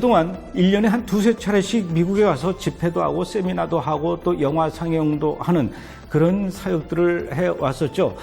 그동안 1년에 한 두세 차례씩 미국에 가서 집회도 하고 세미나도 하고 또 영화 상영도 하는 그런 사역들을 해 왔었죠.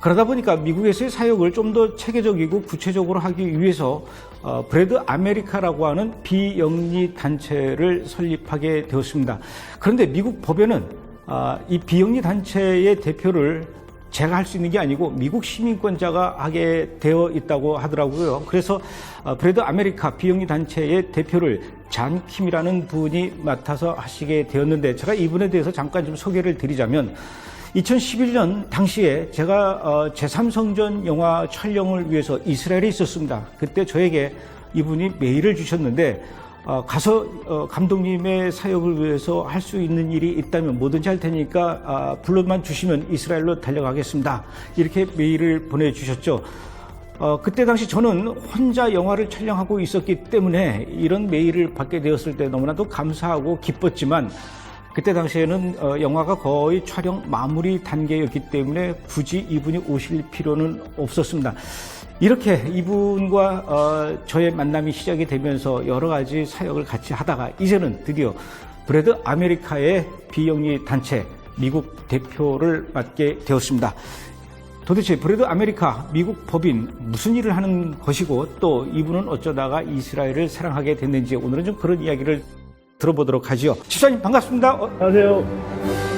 그러다 보니까 미국에서의 사역을 좀 더 체계적이고 구체적으로 하기 위해서 어, 브레드 아메리카라고 하는 비영리 단체를 설립하게 되었습니다. 그런데 미국 법에는 아, 이 비영리 단체의 대표를 제가 할 수 있는 게 아니고 미국 시민권자가 하게 되어 있다고 하더라고요. 그래서 어, 브레드 아메리카 비영리 단체의 대표를 잔 킴이라는 분이 맡아서 하시게 되었는데 제가 이분에 대해서 잠깐 좀 소개를 드리자면 2011년 당시에 제가 어, 제3성전 영화 촬영을 위해서 이스라엘에 있었습니다. 그때 저에게 이분이 메일을 주셨는데 어, 가서 어, 감독님의 사역을 위해서 할 수 있는 일이 있다면 뭐든지 할 테니까 아, 불러만 주시면 이스라엘로 달려가겠습니다. 이렇게 메일을 보내주셨죠. 어, 그때 당시 저는 혼자 영화를 촬영하고 있었기 때문에 이런 메일을 받게 되었을 때 너무나도 감사하고 기뻤지만 그때 당시에는 어, 영화가 거의 촬영 마무리 단계였기 때문에 굳이 이분이 오실 필요는 없었습니다. 이렇게 이분과 어, 저의 만남이 시작이 되면서 여러 가지 사역을 같이 하다가 이제는 드디어 브레드 아메리카의 비영리 단체 미국 대표를 맡게 되었습니다. 도대체 브레드 아메리카 미국 법인 무슨 일을 하는 것이고 또 이분은 어쩌다가 이스라엘을 사랑하게 됐는지 오늘은 좀 그런 이야기를 들어보도록 하지요. 집사님 반갑습니다. 어, 안녕하세요.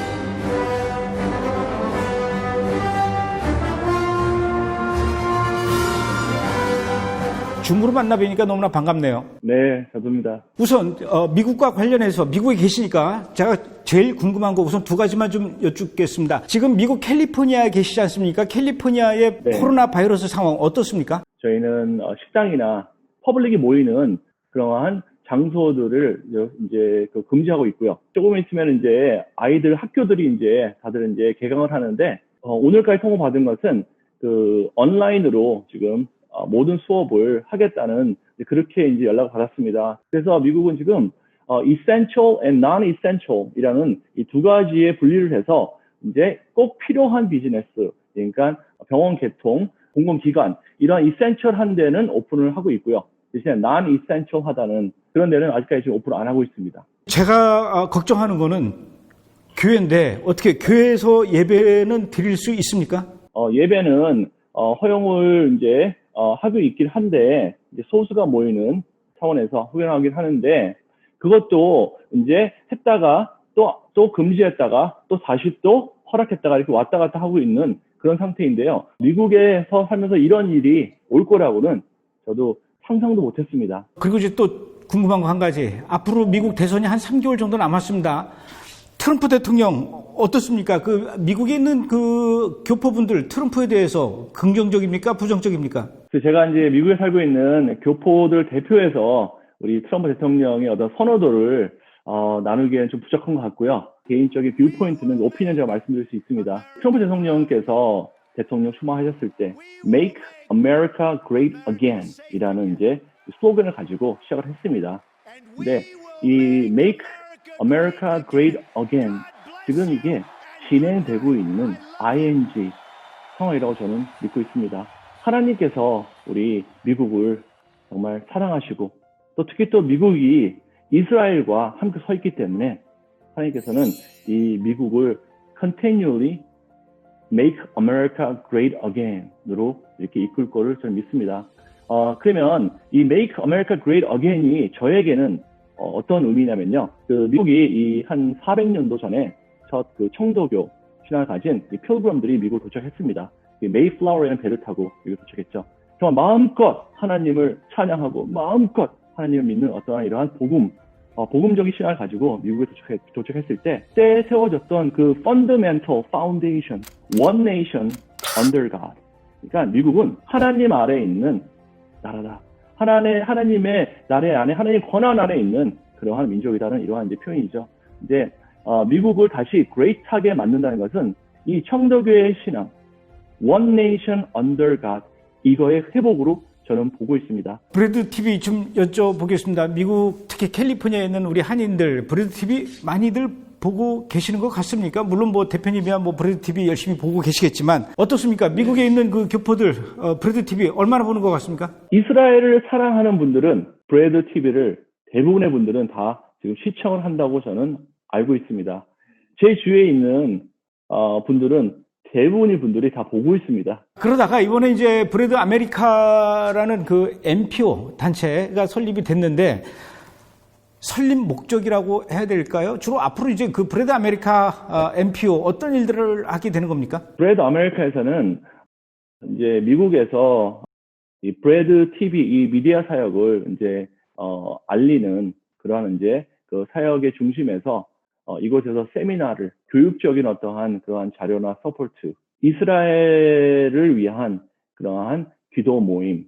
줌으로 만나 뵈니까 너무나 반갑네요. 네, 저도입니다. 우선 어, 미국과 관련해서 미국에 계시니까 제가 제일 궁금한 거 우선 두 가지만 좀 여쭙겠습니다. 지금 미국 캘리포니아에 계시지 않습니까? 캘리포니아의 네. 코로나 바이러스 상황 어떻습니까? 저희는 어, 식당이나 퍼블릭이 모이는 그러한 장소들을 이제 그 금지하고 있고요. 조금 있으면 이제 아이들 학교들이 이제 다들 이제 개강을 하는데 어, 오늘까지 통보 받은 것은 그 온라인으로 지금 어, 모든 수업을 하겠다는 이제 그렇게 이제 연락을 받았습니다. 그래서 미국은 지금 어, essential and non-essential이라는 이 두 가지의 분리를 해서 이제 꼭 필요한 비즈니스, 그러니까 병원 개통, 공공기관 이런 essential한 데는 오픈을 하고 있고요. 대신에 non-essential하다는 그런 데는 아직까지 지금 오픈을 안 하고 있습니다. 제가 어, 걱정하는 거는 교회인데 어떻게 교회에서 예배는 드릴 수 있습니까? 어, 예배는 어, 허용을 이제 어, 하고 있긴 한데 이제 소수가 모이는 차원에서 허용하긴 하는데 그것도 이제 했다가 또, 또 금지했다가 또 다시 또 허락했다가 이렇게 왔다 갔다 하고 있는 그런 상태인데요. 미국에서 살면서 이런 일이 올 거라고는 저도 상상도 못 했습니다. 그리고 이제 또 궁금한 거 한 가지. 앞으로 미국 대선이 한 3개월 정도 남았습니다. 트럼프 대통령 어떻습니까? 그 미국에 있는 그 교포분들 트럼프에 대해서 긍정적입니까? 부정적입니까? 그래서 제가 이제 미국에 살고 있는 교포들 대표해서 우리 트럼프 대통령의 어떤 선호도를 어, 나누기에는 좀 부족한 것 같고요. 개인적인 뷰포인트는 오피니언 제가 말씀드릴 수 있습니다. 트럼프 대통령께서 대통령 출마하셨을 때 Make America Great Again 이라는 이제 슬로건을 가지고 시작을 했습니다. 근데 이 Make America Great Again 지금 이게 진행되고 있는 ING 상황이라고 저는 믿고 있습니다. 하나님께서 우리 미국을 정말 사랑하시고 또 특히 또 미국이 이스라엘과 함께 서 있기 때문에 하나님께서는 이 미국을 continually make America great again으로 이렇게 이끌 거를 저는 믿습니다. 어, 그러면 이 make America great again이 저에게는 어, 떤 의미냐면요. 그 미국이 이한 400년도 전에 첫 그 청도교 신앙을 가진 이 필그럼들이 미국을 도착했습니다. 이 메이플라워라는 배를 타고 미국 도착했죠. 정말 마음껏 하나님을 찬양하고 마음껏 하나님을 믿는 어떠한 이러한 복음, 어, 복음적인 신앙을 가지고 미국에 도착했, 도착했을 때, 때에 세워졌던 그 fundamental foundation, one nation under God. 그러니까 미국은 하나님 아래에 있는 나라다. 하나님의, 하나님의 나라 안에, 하나님 권한 아래 있는 그러한 민족이다는 이러한 이제 표현이죠. 이제, 어, 미국을 다시 great하게 만든다는 것은 이 청도교의 신앙, one nation under God, 이거의 회복으로 저는 보고 있습니다. 브레드 TV 좀 여쭤보겠습니다. 미국 특히 캘리포니아에 있는 우리 한인들 브레드 TV 많이들 보고 계시는 것 같습니까? 물론 뭐 대표님이야 뭐 브레드 TV 열심히 보고 계시겠지만 어떻습니까? 미국에 있는 그 교포들 어, 브레드 TV 얼마나 보는 것 같습니까? 이스라엘을 사랑하는 분들은 브레드 TV를 대부분의 분들은 다 지금 시청을 한다고 저는 알고 있습니다. 제 주위에 있는 어, 분들은 대부분의 분들이 다 보고 있습니다. 그러다가 이번에 이제 브레드 아메리카라는 그 NPO 단체가 설립이 됐는데 설립 목적이라고 해야 될까요? 주로 앞으로 이제 그 브레드 아메리카 어, NPO 어떤 일들을 하게 되는 겁니까? 브레드 아메리카에서는 이제 미국에서 이 브레드 TV 이 미디어 사역을 이제 어, 알리는 그러한 이제 그 사역의 중심에서 어, 이곳에서 세미나를 교육적인 어떠한 그러한 자료나 서포트 이스라엘을 위한 그러한 기도 모임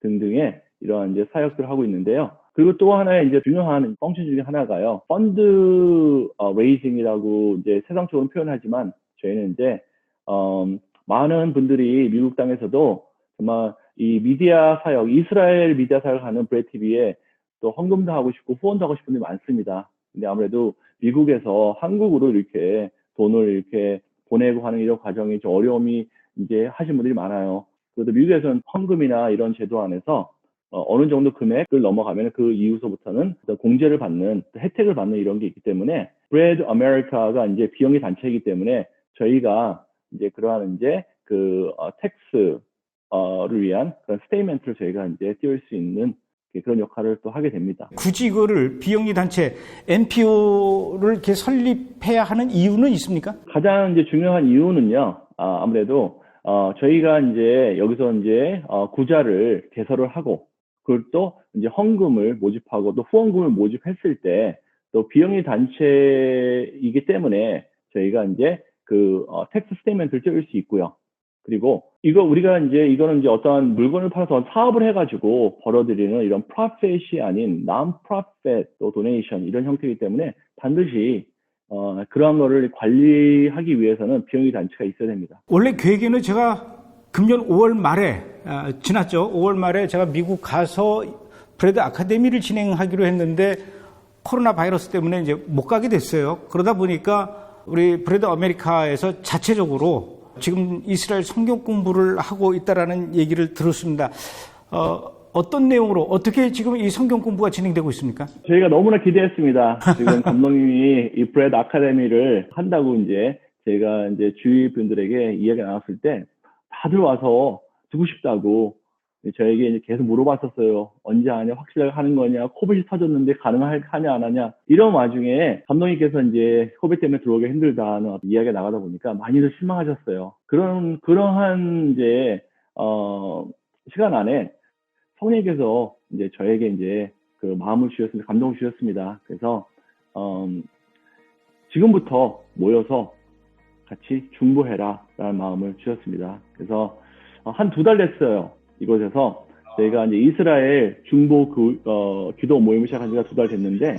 등등의 이러한 이제 사역들을 하고 있는데요. 그리고 또 하나의 이제 중요한 펑션 중에 하나가요. 펀드 어, 레이징이라고 이제 세상적으로 표현하지만 저희는 이제 어, 많은 분들이 미국 땅에서도 정말 이 미디어 사역, 이스라엘 미디어 사역을 하는 브레 TV에 또 헌금도 하고 싶고 후원도 하고 싶은 분들이 많습니다. 근데 아무래도 미국에서 한국으로 이렇게 돈을 이렇게 보내고 하는 이런 과정이 좀 어려움이 이제 하신 분들이 많아요. 그래도 미국에서는 헌금이나 이런 제도 안에서 어, 느 정도 금액을 넘어가면 그 이후서부터는 공제를 받는 혜택을 받는 이런 게 있기 때문에 브레드 아메리카가 이제 비영리 단체이기 때문에 저희가 이제 그러한 이제 그 어, 텍스를 위한 그런 스테이먼트를 저희가 이제 띄울 수 있는 그런 역할을 또 하게 됩니다. 굳이 이거를 비영리 단체 NPO를 이렇게 설립해야 하는 이유는 있습니까? 가장 이제 중요한 이유는요. 아, 아무래도 어, 저희가 이제 여기서 이제 어, 구자를 개설을 하고 그걸 또 이제 헌금을 모집하고 또 후원금을 모집했을 때 또 비영리 단체이기 때문에 저희가 이제 그 어, 텍스 스테이먼트를 찍을 수 있고요. 그리고 이거 우리가 이제 이거는 이제 어떠한 물건을 팔아서 사업을 해가지고 벌어들이는 이런 프로핏이 아닌 non-profit 또 도네이션 이런 형태이기 때문에 반드시 어, 그러한 거를 관리하기 위해서는 비영리 단체가 있어야 됩니다. 원래 계획에는 제가 금년 5월 말에 아, 지났죠. 5월 말에 제가 미국 가서 브레드 아카데미를 진행하기로 했는데 코로나 바이러스 때문에 이제 못 가게 됐어요. 그러다 보니까 우리 브레드 아메리카에서 자체적으로 지금 이스라엘 성경 공부를 하고 있다라는 얘기를 들었습니다. 어, 어떤 내용으로 어떻게 지금 이 성경 공부가 진행되고 있습니까? 저희가 너무나 기대했습니다. 지금 감독님이 이 브레드 아카데미를 한다고 이제 제가 이제 주위 분들에게 이야기 나눴을 때 다들 와서 듣고 싶다고 저에게 이제 계속 물어봤었어요. 언제 하냐, 확실하게 하는 거냐, 코빗이 터졌는데 가능하냐, 안 하냐. 이런 와중에 감독님께서 이제 코빗 때문에 들어오기 힘들다는 이야기가 나가다 보니까 많이들 실망하셨어요. 그런, 그러한 이제, 어, 시간 안에 성령님께서 이제 저에게 이제 그 마음을 주셨습니다. 감동을 주셨습니다. 그래서, 어, 지금부터 모여서 같이 중보해라 라는 마음을 주셨습니다. 그래서 한 두 달 됐어요. 이곳에서 저희가 이제 이스라엘 중보 그, 어, 기도 모임을 시작한 지가 두 달 됐는데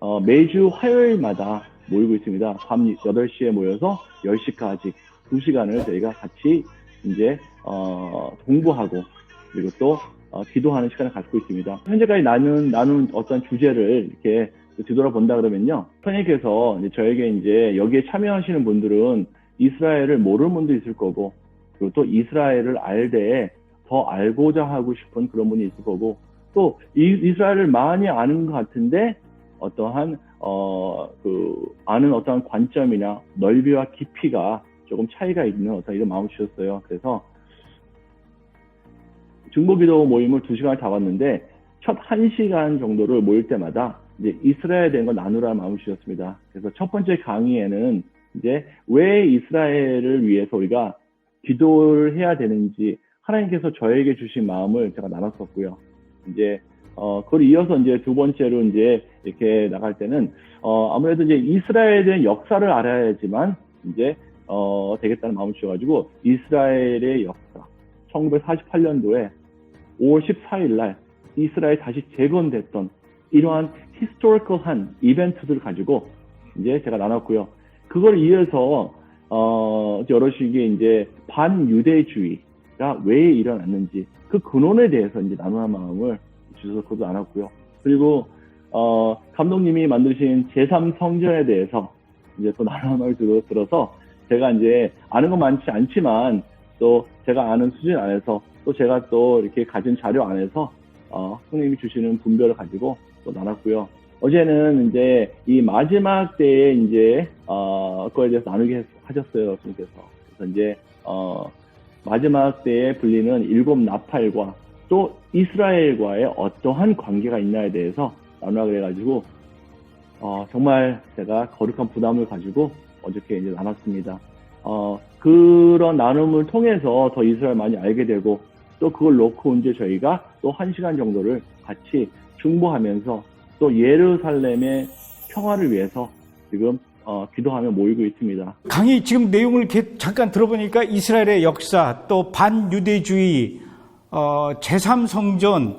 어, 매주 화요일마다 모이고 있습니다. 밤 8시에 모여서 10시까지 2시간을 저희가 같이 이제 어, 공부하고 그리고 또 어, 기도하는 시간을 갖고 있습니다. 현재까지 나눈 나눈 어떤 주제를 이렇게 뒤돌아본다 그러면요. 선생님께서 이제 저에게 이제 여기에 참여하시는 분들은 이스라엘을 모르는 분도 있을 거고 그리고 또 이스라엘을 알되 더 알고자 하고 싶은 그런 분이 있을 거고 또 이, 스라엘을 많이 아는 것 같은데 어떠한 어 그 아는 어떠한 관점이나 넓이와 깊이가 조금 차이가 있는 어떤 이런 마음을 주셨어요. 그래서 중보기도 모임을 두 시간을 잡았는데 첫 한 시간 정도를 모일 때마다 이제 이스라엘에 대한 걸 나누라는 마음을 주셨습니다. 그래서 첫 번째 강의에는 이제 왜 이스라엘을 위해서 우리가 기도를 해야 되는지 하나님께서 저에게 주신 마음을 제가 나눴었고요. 이제 어 그걸 이어서 이제 두 번째로 이제 이렇게 나갈 때는 어 아무래도 이제 이스라엘에 대한 역사를 알아야지만 이제 어 되겠다는 마음을 주셔가지고 이스라엘의 역사 1948년도에 5월 14일 날 이스라엘 다시 재건됐던 이러한 히스토리컬한 이벤트들을 가지고 이제 제가 나눴고요. 그걸 이어서 어 여러시기에 이제 반유대주의가 왜 일어났는지 그 근원에 대해서 이제 나누는 마음을 주셔서 그것도 나눴고요. 그리고 어 감독님이 만드신 제3 성전에 대해서 이제 또 나누는 마음을 들- 들어서 제가 이제 아는 건 많지 않지만 또 제가 아는 수준 안에서 또 제가 또 이렇게 가진 자료 안에서 어, 성령님이 주시는 분별을 가지고 또 나눴고요. 어제는 이제 이 마지막 때에 이제 어, 거에 대해서 나누게 했- 하셨어요, 주님께서. 그래서 이제 어, 마지막 때에 불리는 일곱 나팔과 또 이스라엘과의 어떠한 관계가 있나에 대해서 나누라 그래가지고 어, 정말 제가 거룩한 부담을 가지고 어저께 이제 나눴습니다. 어, 그런 나눔을 통해서 더 이스라엘 많이 알게 되고 또 그걸 놓고 이제 저희가 또 한 시간 정도를 같이 중보하면서 또 예루살렘의 평화를 위해서 지금 어, 기도하며 모이고 있습니다. 강의 지금 내용을 이렇게 잠깐 들어보니까 이스라엘의 역사, 또 반유대주의, 어, 제3성전,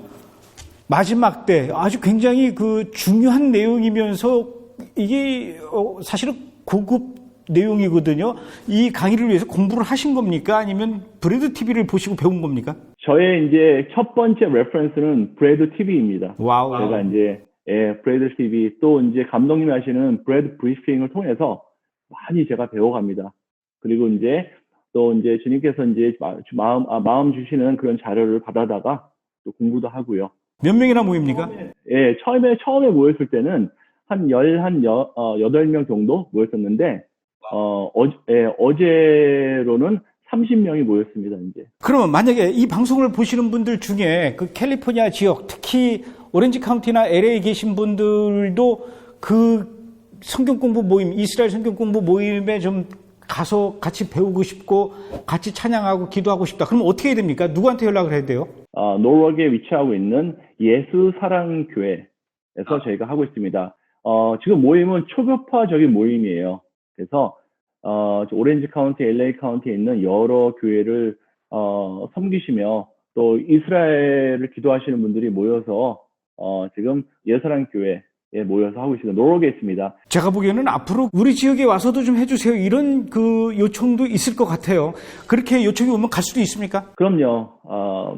마지막 때 아주 굉장히 그 중요한 내용이면서 이게 어, 사실은 고급 내용이거든요. 이 강의를 위해서 공부를 하신 겁니까? 아니면 브레드 TV를 보시고 배운 겁니까? 저의 이제 첫 번째 레퍼런스는 브레드 TV입니다. 와우. 제가 이제 예, 브레드 TV 또 이제 감독님이 하시는 브레드 브리핑을 통해서 많이 제가 배워갑니다. 그리고 이제 또 이제 주님께서 이제 마- 마음 아, 마음 주시는 그런 자료를 받아다가 또 공부도 하고요. 몇 명이나 모입니까? 예, 처음에 처음에 모였을 때는 한 열한 여, 어, 여덟 명 정도 모였었는데 어, 어, 예, 어제로는 30명이 모였습니다, 이제. 그러면 만약에 이 방송을 보시는 분들 중에 그 캘리포니아 지역, 특히 오렌지 카운티나 LA에 계신 분들도 그 성경 공부 모임, 이스라엘 성경 공부 모임에 좀 가서 같이 배우고 싶고 같이 찬양하고 기도하고 싶다. 그럼 어떻게 해야 됩니까? 누구한테 연락을 해야 돼요? 어, 노르웨이에 위치하고 있는 예수 사랑 교회에서 저희가 하고 있습니다. 어, 지금 모임은 초급화적인 모임이에요. 그래서 어, 저 오렌지 카운티, LA 카운티에 있는 여러 교회를 어, 섬기시며 또 이스라엘을 기도하시는 분들이 모여서 어, 지금 예사랑 교회에 모여서 하고 있습니다. 노르웨이에 있습니다. 제가 보기에는 앞으로 우리 지역에 와서도 좀 해주세요. 이런 그 요청도 있을 것 같아요. 그렇게 요청이 오면 갈 수도 있습니까? 그럼요. 어,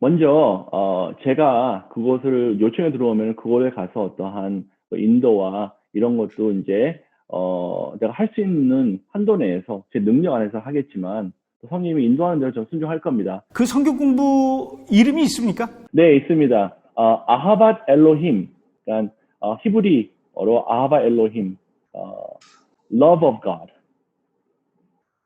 먼저 어, 제가 그곳을 요청에 들어오면 그곳에 가서 어떠한 뭐 인도와 이런 것도 이제 어, 내가 할 수 있는 한도 내에서 제 능력 안에서 하겠지만 또 성님이 인도하는 대로 좀 순종할 겁니다. 그 성경 공부 이름이 있습니까? 네, 있습니다. 어, 아하밧 엘로힘, 그러니까 어, 히브리어로 아하밧 엘로힘, 어, love of God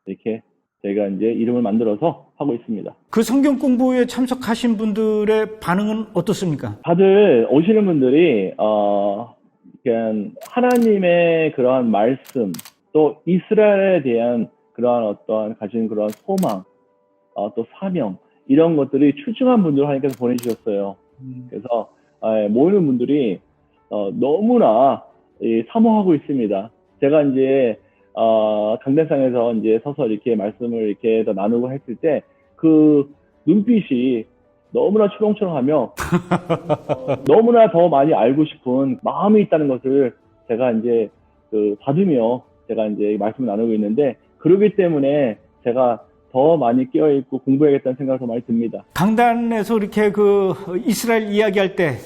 이렇게 제가 이제 이름을 만들어서 하고 있습니다. 그 성경 공부에 참석하신 분들의 반응은 어떻습니까? 다들 오시는 분들이 어 그냥 하나님의 그러한 말씀 또 이스라엘에 대한 그러한 어떠한 가진 그런 소망 어, 또 사명 이런 것들이 출중한 분들 하나님께서 보내주셨어요. 그래서 아, 모이는 분들이 어, 너무나 이, 사모하고 있습니다. 제가 이제 어, 강대상에서 이제 서서 이렇게 말씀을 이렇게 더 나누고 했을 때 그 눈빛이 너무나 초롱초롱하며 어, 너무나 더 많이 알고 싶은 마음이 있다는 것을 제가 이제 그 받으며 제가 이제 말씀을 나누고 있는데 그러기 때문에 제가 더 많이 깨어 있고 공부해야겠다는 생각이 더 많이 듭니다. 강단에서 이렇게 그 이스라엘 이야기할 때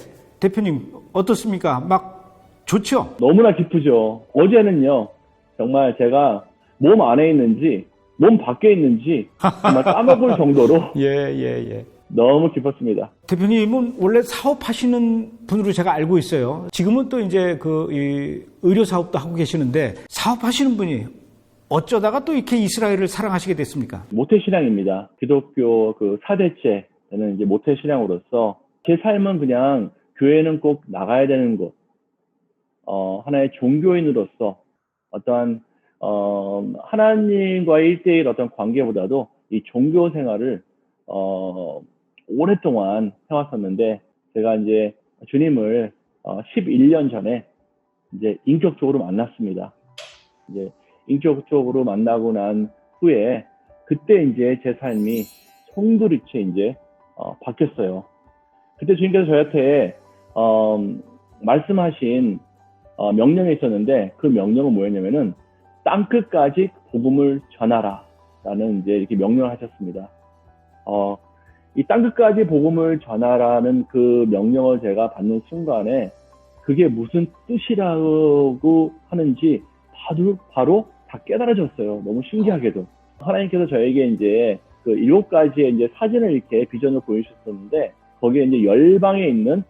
대표님 어떻습니까? 막 좋죠? 너무나 기쁘죠. 어제는요, 정말 제가 몸 안에 있는지, 몸 밖에 있는지, 정말 까먹을 정도로 예, 예, 예. 너무 기뻤습니다. 대표님은 원래 사업하시는 분으로 제가 알고 있어요. 지금은 또 이제 그이 의료 사업도 하고 계시는데 사업하시는 분이 어쩌다가 또 이렇게 이스라엘을 사랑하시게 됐습니까? 모태 신앙입니다. 기독교 그 4대째 되는 이제 모태 신앙으로서 제 삶은 그냥 교회는 꼭 나가야 되는 곳, 어, 하나의 종교인으로서 어떠한, 어, 하나님과의 1대1 어떤 관계보다도 이 종교 생활을, 어, 오랫동안 해왔었는데 제가 이제 주님을 어, 11년 전에 이제 인격적으로 만났습니다. 이제 인격적으로 만나고 난 후에 그때 이제 제 삶이 송두리째 이제 어, 바뀌었어요. 그때 주님께서 저한테 어, 말씀하신 어, 명령이 있었는데 그 명령은 뭐였냐면은 땅 끝까지 복음을 전하라라는 이제 이렇게 명령을 하셨습니다. 어, 이 땅 끝까지 복음을 전하라는 그 명령을 제가 받는 순간에 그게 무슨 뜻이라고 하는지 바로, 바로 다 깨달아졌어요. 너무 신기하게도. 하나님께서 저에게 이제 그 일곱 가지의 이제 사진을 이렇게 비전을 보여주셨었는데 거기에 이제 열방에 있는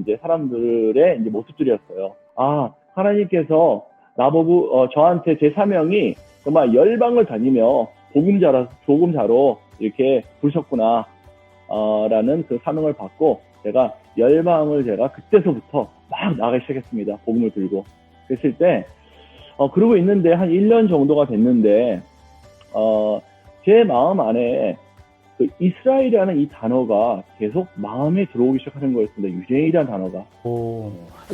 이제 사람들의 이제 모습들이었어요. 아, 하나님께서 나보고, 어, 저한테 제 사명이 정말 열방을 다니며 복음자라, 복음자로 이렇게 부르셨구나, 어, 라는 그 사명을 받고 제가 열방을 제가 그때서부터 막 나가기 시작했습니다. 복음을 들고. 그랬을 때, 어, 그러고 있는데 한 1년 정도가 됐는데, 어, 제 마음 안에 그 이스라엘이라는 이 단어가 계속 마음에 들어오기 시작하는 거였습니다. 유대인이라는 단어가. 오.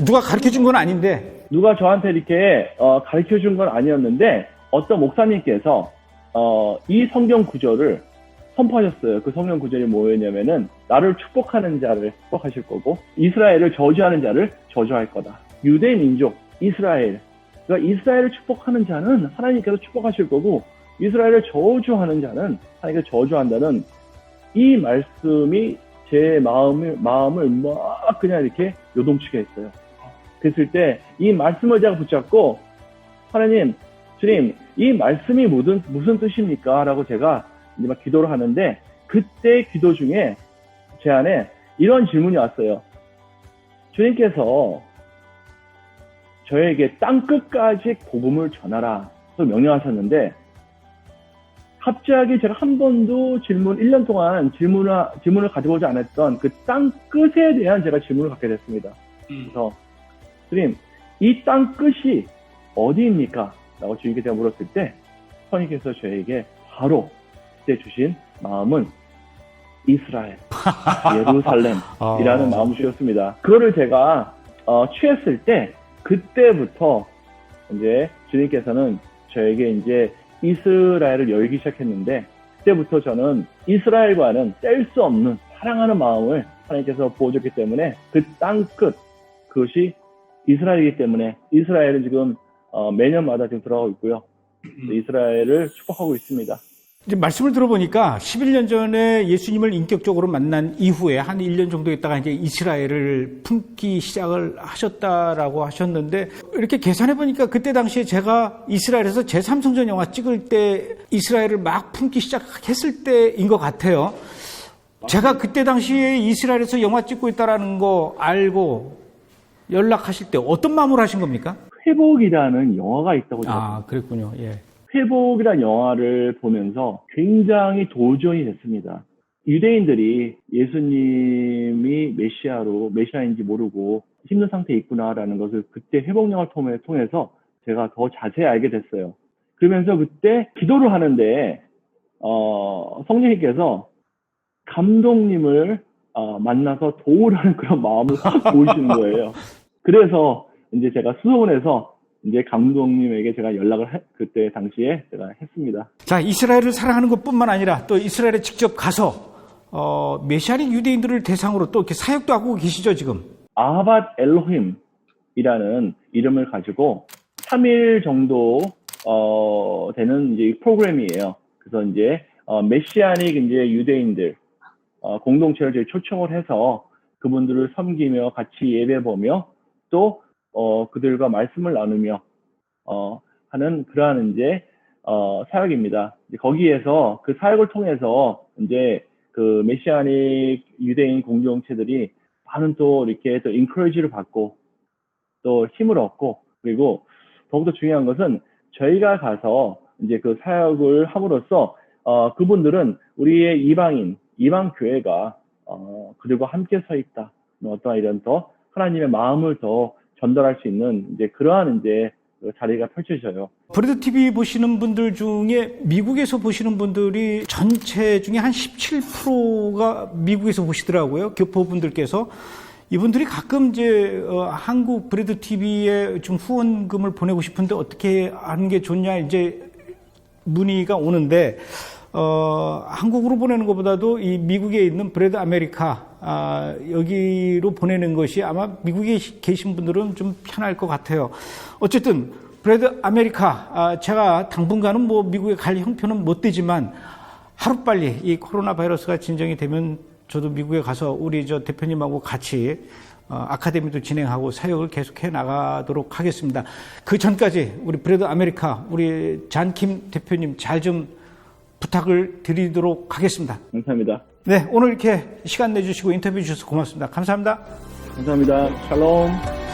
누가 가르쳐 준 건 아닌데 누가 저한테 이렇게 어, 가르쳐 준 건 아니었는데 어떤 목사님께서 어, 이 성경 구절을 선포하셨어요. 그 성경 구절이 뭐였냐면은 나를 축복하는 자를 축복하실 거고 이스라엘을 저주하는 자를 저주할 거다. 유대 민족 이스라엘 그러니까 이스라엘을 축복하는 자는 하나님께서 축복하실 거고 이스라엘을 저주하는 자는 하나님께서 저주한다는 이 말씀이 제 마음을 마음을 막 그냥 이렇게 요동치게 했어요. 그랬을 때 이 말씀을 제가 붙잡고 하나님, 주님, 이 말씀이 무슨 무슨 뜻입니까? 라고 제가 이제 막 기도를 하는데 그때 기도 중에 제 안에 이런 질문이 왔어요. 주님께서 저에게 땅 끝까지 복음을 전하라. 또 명령하셨는데 갑자기 제가 한 번도 질문 1년 동안 질문을 질문을 가져보지 않았던 그 땅 끝에 대한 제가 질문을 갖게 됐습니다. 그래서 주님 이 땅 끝이 어디입니까? 라고 주님께 제가 물었을 때 선생님께서 저에게 바로 그 때 주신 마음은 이스라엘, 예루살렘이라는 마음을 주셨습니다. 그거를 제가 어, 취했을 때 그때부터 이제 주님께서는 저에게 이제 이스라엘을 열기 시작했는데 그때부터 저는 이스라엘과는 뗄 수 없는 사랑하는 마음을 하나님께서 보여줬기 때문에 그 땅 끝 그것이 이스라엘이기 때문에 이스라엘은 지금 어, 매년마다 지금 들어가고 있고요. 이스라엘을 축복하고 있습니다. 이제 말씀을 들어보니까 11년 전에 예수님을 인격적으로 만난 이후에 한 1년 정도 있다가 이제 이스라엘을 품기 시작을 하셨다라고 하셨는데 이렇게 계산해 보니까 그때 당시에 제가 이스라엘에서 제 삼성전 영화 찍을 때 이스라엘을 막 품기 시작했을 때인 것 같아요. 제가 그때 당시에 이스라엘에서 영화 찍고 있다라는 거 알고 연락하실 때 어떤 마음으로 하신 겁니까? 회복이라는 영화가 있다고 아, 그랬군요. 예. 회복이라는 영화를 보면서 굉장히 도전이 됐습니다. 유대인들이 예수님이 메시아로 메시아인지 모르고 힘든 상태에 있구나라는 것을 그때 회복 영화를 통해- 통해서 제가 더 자세히 알게 됐어요. 그러면서 그때 기도를 하는데 어, 성령님께서 감독님을 어, 만나서 도우라는 그런 마음을 확 보이시는 거예요. 그래서 이제 제가 수소문해서 이제 감독님에게 제가 연락을 해- 그때 당시에 제가 했습니다. 자, 이스라엘을 사랑하는 것뿐만 아니라 또 이스라엘에 직접 가서 어, 메시아닉 유대인들을 대상으로 또 이렇게 사역도 하고 계시죠, 지금. 아ባት 엘로힘이라는 이름을 가지고 3일 정도 어, 되는 이제 이 프로그램이에요. 그래서 이제 어, 메시아닉 이제 유대인들 어, 공동체를 이제 초청을 해서 그분들을 섬기며 같이 예배 보며 또 어, 그들과 말씀을 나누며 어, 하는 그러한 이제 어, 사역입니다. 이제 거기에서 그 사역을 통해서 이제 그 메시아닉 유대인 공동체들이 많은 또 이렇게 또 인커리지를 받고 또 힘을 얻고 그리고 더욱더 중요한 것은 저희가 가서 이제 그 사역을 함으로써 어, 그분들은 우리의 이방인 이방 교회가 어, 그들과 함께 서 있다 뭐 어떠한 이런 더 하나님의 마음을 더 전달할 수 있는 이제 그러한 이제 그 자리가 펼쳐져요. 브레드 TV 보시는 분들 중에 미국에서 보시는 분들이 전체 중에 한 17%가 미국에서 보시더라고요. 교포분들께서. 이분들이 가끔 이제 어, 한국 브레드 TV에 좀 후원금을 보내고 싶은데 어떻게 하는 게 좋냐 이제 문의가 오는데 어, 한국으로 보내는 것보다도 이 미국에 있는 브레드 아메리카 아, 여기로 보내는 것이 아마 미국에 계신 분들은 좀 편할 것 같아요. 어쨌든 브레드 아메리카 아, 제가 당분간은 뭐 미국에 갈 형편은 못 되지만 하루 빨리 이 코로나 바이러스가 진정이 되면 저도 미국에 가서 우리 저 대표님하고 같이 어, 아카데미도 진행하고 사역을 계속해 나가도록 하겠습니다. 그 전까지 우리 브레드 아메리카 우리 잔킴 대표님 잘좀 부탁을 드리도록 하겠습니다. 감사합니다. 네, 오늘 이렇게 시간 내주시고 인터뷰 주셔서 고맙습니다. 감사합니다. 감사합니다. 샬롬.